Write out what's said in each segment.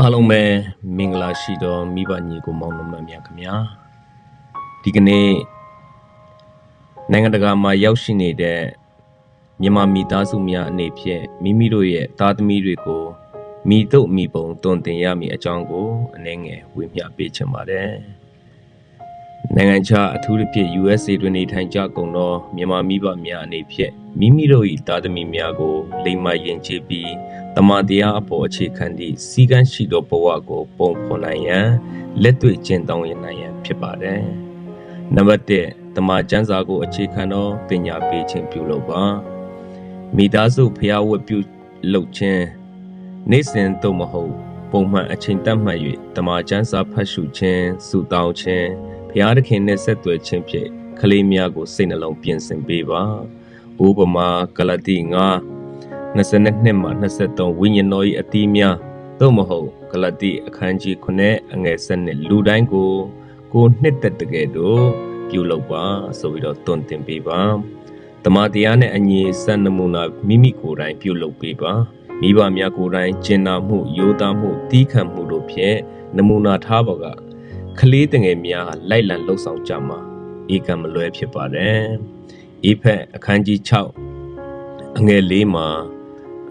အားလုံးပဲမင်္ဂလာရှိသောမိဘညီကိုမောင်နှမများခင်ဗျာဒီကနေ့နိုင်ငံတကာမှာရောက်ရှိနေတဲ့မြန်မာမိသားစုများအနေဖြင့်မိမိတို့ရဲ့သားသမီးတွေကိုမိတို့မိဘုံတွင်တင်ရမည်အကြောင်းကိုအနည်းငယ်ဝေမျှပေးချင်ပါတယ်နိုင်ငံခြားအထူးသဖြင့် USA တွင်နေထိုင်ကြကုန်သောမြန်မာမိဘများအနေဖြင့်မိမိတို့၏သားသမီးများကိုလိမ္မာယဉ်ကျေးပြီး တမန်တရားအပေါ်အခြေခံသည့်စီကံရှိသောဘဝကိုပုံဖော်နိုင်ရန်လက်တွေ့ကျင့်သုံးရနိုင်ရန်ဖြစ်ပါတယ်။နံပါတ်1တမန်ကျမ်းစာကိုအခြေခံသောပညာပေးခြင်းပြုလုပ်ပါ။မိသားစုဖျားဝတ်ပြုလုပ်ခြင်းနေ့စဉ်သို့မဟုတ်ပုံမှန်အချိန်တတ်မှတ်၍တမန်ကျမ်းစာဖတ်ရှုခြင်းစုတောင်းခြင်းဖျားသခင်နှင့်ဆက်သွယ်ခြင်းဖြင့်ကလေးများကိုစိတ်နှလုံးပြင်ဆင်ပေးပါ။ဥပမာဂလတိ9 22မှ23ဝိညာဉ်တော်၏အသီးများသို့မဟုတ်ဂလတိအခန်းကြီး9အငယ်7နဲ့လူတိုင်းကိုကိုနှစ်သက်တကယ်တော့ပြုလုပ်ပါဆိုပြီးတော့တွင်တင်ပေးပါတမန်တရားနဲ့အညီစံနမူနာမိမိကိုယ်တိုင်ပြုလုပ်ပေးပါမိဘများကိုယ်တိုင်ကျင်နာမှုယောသားမှုတီးခံမှုတို့ဖြင့်နမူနာထားပါကကလေးတငယ်များလိုက်လံလှုပ်ဆောင်ကြမှာဧကံမလွဲဖြစ်ပါတယ်ဧဖက်အခန်းကြီး6အငယ်၄မှာ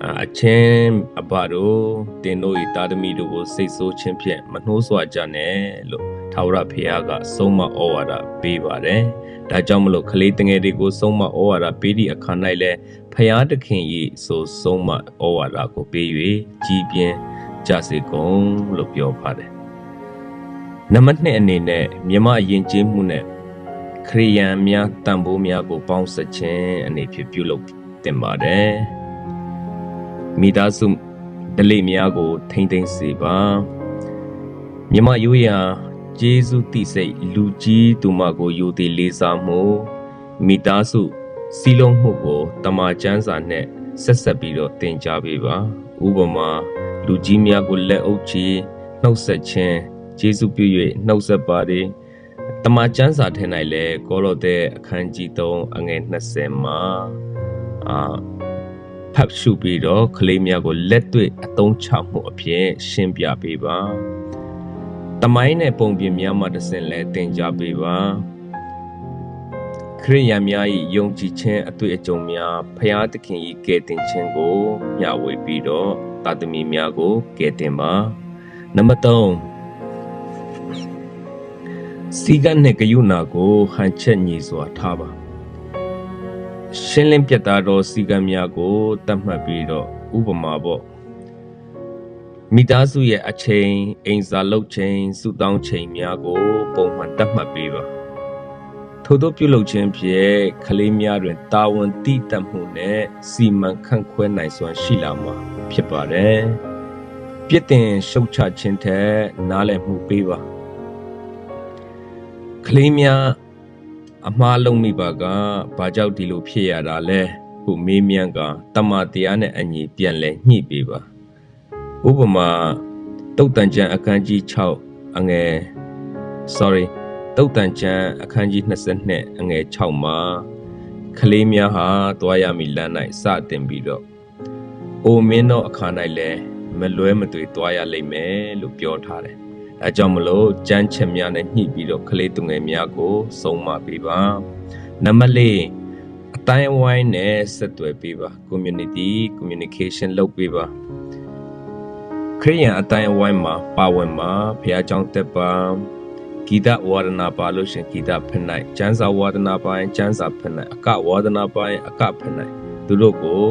အချင်းအဘတို့တင်တို့ဤတာသမီတို့ကိုစိတ်ဆိုးခြင်းဖြင့်မနှိုးဆွကြနဲ့လို့ထာဝရဘုရားကဆုံးမဩဝါဒပေးပါတယ်။ဒါကြောင့်မလို့ကလေးတငယ်တွေကိုဆုံးမဩဝါဒပေးသည့်အခါ၌လည်းဘုရားသခင်၏ဆိုဆုံးမဩဝါဒကိုပေး၍ကြီးပြင်းကြစေကုန်လို့ပြောပါတယ်။နံပါတ်2အနေနဲ့မြမအရင်ကျေးမှုနဲ့ခရိယန်များတန်ဖိုးများကိုပေါင်းစပ်ခြင်းအနေဖြင့်ပြုလုပ်တင်ပါတယ်။ မိသားစုဒလိများကို ထိမ့်သိမ်းစေပါမြမရိုးရာဂျေဇုတိစိတ်လူကြီးသူမကိုယိုသေးလေးစားမှုမိသားစုစီလုံးမှုကိုတမန်ကျမ်းစာနဲ့ဆက်ဆက်ပြီးတော့သင်ကြားပေးပါဥပမာလူကြီးများကိုလက်အုပ်ချီနှုတ်ဆက်ခြင်းဂျေဇုပြု၍နှုတ်ဆက်ပါတယ်တမန်ကျမ်းစာထဲ၌လည်းကောလောသဲအခန်းကြီး3အငယ်20မှာအာ ဖတ်ရှုပြီးတော့ကလေးများကိုလက်တွေ့အသုံးချမှုအဖြစ်ရှင်းပြပေးပါ။တမိုင်းနဲ့ပုံပြင်များမှတစ်ဆင့်လဲသင်ကြားပေးပါ။ခရိယာများ၏ယုံကြည်ခြင်းအတွေ့အကြုံများဖျားသခင်၏ကယ်တင်ခြင်းကိုမျှဝေပြီးတော့တာသမီများကိုကယ်တင်ပါ။နံပါတ်3စီကနဲ့ဂယုဏကိုဟန်ချက်ညီစွာထားပါ။ ရှင်းလင်းပြတ်သားသောစီကံများကိုတတ်မှတ်ပြီးတော့ဥပမာပေါ့မိသားစုရဲ့အချိန်အိမ်စာလုပ်ချိန်စုတောင်းချိန်များကို ပုံမှန်တတ်မှတ်ပေးပါထို့သောပြုလုပ်ခြင်းဖြင့်ကလေးများတွင်တာဝန်တည်တတ်မှုနဲ့စီမံခန့်ခွဲနိုင်စွမ်းရှိလာမှာဖြစ်ပါတယ်ပြစ်တင်ရှုတ်ချခြင်းထက်နားလည်မှုပေးပါကလေးများ အမှားလုံးမိပါကဘာကြောင့်ဒီလိုဖြစ်ရတာလဲဟုမေးမြန်းကတမတရားနဲ့အညီပြန်လဲညှိပေးပါဥပမာတုတ်တန်ကျန်အခန်းကြီး6အငယ် sorry တုတ်တန်ကျန်အခန်းကြီး22အငယ်6မှာကလေးများဟာတွားရမည်လမ်း၌စတင်ပြီးတော့အိုမင်းတို့အခါ၌လည်းမလွဲမသွေတွားရလိမ့်မယ်လို့ပြောထားတယ် အဲကြောင့်မလို့ကြမ်းချက်များနဲ့ညှိပြီးတော့ကလေးသူငယ်များကိုဆုံးမပေးပါနံပါတ်၄အတိုင်းအဝိုင်းနဲ့ဆက်သွယ်ပေးပါ community communication လုပ်ပေးပါခရိယန်အတိုင်းအဝိုင်းမှာပါဝင်ပါဘုရားကျောင်းတက်ပါဂီတဝါဒနာပါလို့ရှင်ဂီတဖက်၌ကျမ်းစာဝါဒနာပိုင်းကျမ်းစာဖက်၌အကဝါဒနာပိုင်းအကဖက်၌သူတို့ကို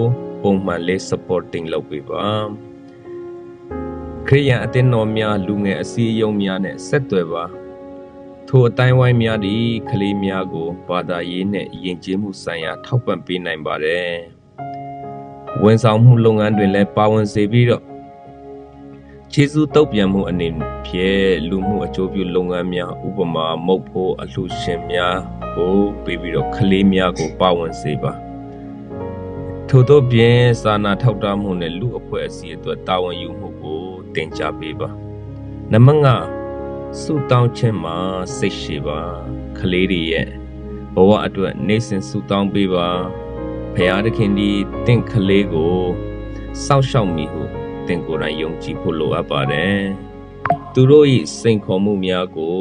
ပုံမှန်လေး supporting လုပ်ပေးပါ ခရိယန်အသင်းတော်များလူငယ်အစည်းအရုံးများနဲ့ဆက်သွယ်ပါထိုအတိုင်းဝိုင်းများသည်ကလေးများကိုဘာသာရေးနဲ့ယဉ်ကျေးမှုဆိုင်ရာ ထောက်ပံ့ပေးနိုင်ပါတယ်ဝန်ဆောင်မှုလုပ်ငန်းတွင်လည်းပါဝင်စေပြီးတော့ခြေစူးတုတ်ပြန်မှုအနေဖြင့်လူမှုအကျိုးပြုလုပ်ငန်းများဥပမာမုတ်ဖို့အလှရှင်များကိုပေးပြီးတော့ကလေးများကိုပါဝင်စေပါထို့သောပြင်စာနာထောက်ထားမှုနဲ့လူအဖွဲ့အစည်းအတွက်တာဝန်ယူမှုကို တင်ကြပေးပါနံပါတ်5စုတောင်းခြင်းမှာစိတ်ရှိပါကလေးတွေရဲ့ဘဝအတွက်နေစဉ်စုတောင်းပေးပါဖရာသခင်ဒီတင့်ကလေးကိုစောက်ရှောက်မိဟုသင်ကိုယ်တိုင်ယုံကြည်ဖို့လိုအပ်ပါတယ်သူတို့၏စိန်ခေါ်မှုများကို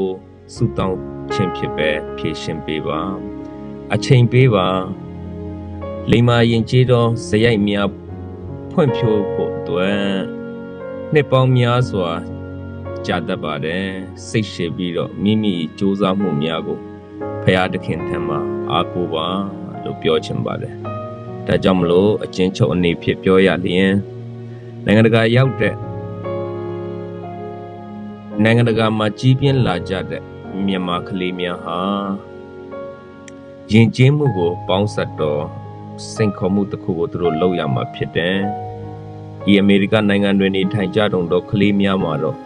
စုတောင်းခြင်းဖြစ်ပဲဖြည့်ရှင်ပေးပါအချိန်ပေးပါလိမ္မာရင်ကျေးသောဇယိုက်များဖွင့်ဖြိုးဖို့အတွက် နှစ်ပေါင်းများစွာကြာတတ်ပါတယ်စိတ်ရှည်ပြီးတော့မိမိစူးစမ်းမှုများကိုဖရာသခင်ထံမှာအားကိုးပါလို့ပြောချင်ပါတယ်ဒါကြောင့်မလို့အချင်းချုပ်အနေဖြင့်ပြောရလျင်နိုင်ငံတကာရောက်တဲ့နိုင်ငံတကာမှာကြီးပြင်းလာကြတဲ့မြန်မာကလေးများဟာယဉ်ကျေးမှုကိုပေါင်းစပ်တော့စိန်ခေါ်မှုတစ်ခုကိုသူတို့လုပ်ရမှာဖြစ်တယ်။ ဒီအမေရိကန်နိုင်ငံတွင်နေထိုင်ကြတုံတော့ကလေးများမှာတော့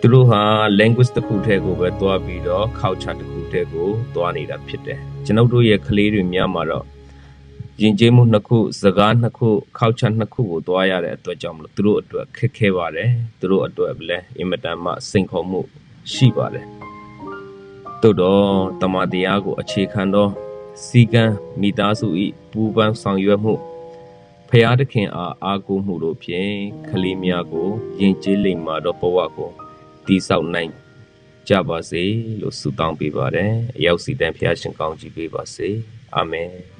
သူတို့ဟာ language တစ်ခုတည်းကိုပဲတွားပြီးတော့ culture တစ်ခုတည်းကိုတွားနေတာဖြစ်တယ်။ကျွန်ုပ်တို့ရဲ့ကလေးတွေများမှာတော့ယဉ်ကျေးမှုနှစ်ခုစကားနှစ်ခု culture နှစ်ခုကိုတွားရတဲ့အတွက်ကြောင့်မလို့သူတို့အတွက်ခက်ခဲပါတယ်။သူတို့အတွက်လည်းအင်မတန်မှစိန်ခေါ်မှုရှိပါတယ်။သို့တော့တမန်တရားကိုအခြေခံသောစီကံမိသားစု၏ပူပန်းဆောင်ရွက်မှု ဖျားသခင်အားအားကိုးမှုတို့ဖြင့်ကလေးများကိုယဉ်ကျေးလိမ္မာသောဘဝကိုတည်ဆောက်နိုင်ကြပါစေလို့ဆုတောင်းပေးပါတယ်။အရောက်စီတန်ဖျားရှင်ကောင်းကြီးပေးပါစေ။အာမင်။